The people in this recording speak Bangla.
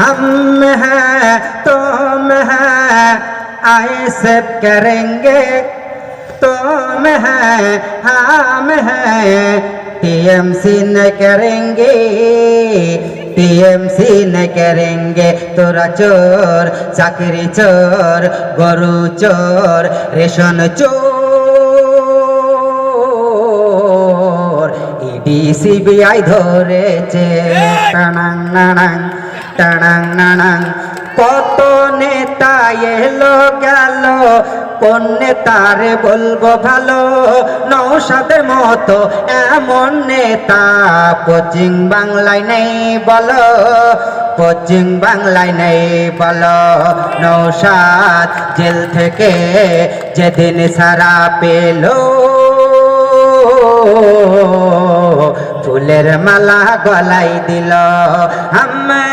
हम हैं तुम हैं आए सब करेंगे तुम हैं हम हैं टीएमसी न करेंगे টিএমসি ন করেঙ্গে তোরা চোর চাকরি চোর গরু চোর রেশন চোর ইডি সিবিআই ধরেছে টানাং নানাং কত নেতা এলো গেল, কোন নেতারে বলব ভালো? নৌসাদের মতো এমন নেতা পশ্চিম বাংলায় নেই বলো, পশ্চিম বাংলায় নেই বলো। নৌসাদ জেল থেকে যেদিন সারা পেল, ফুলের মালা গলাই দিল। আমি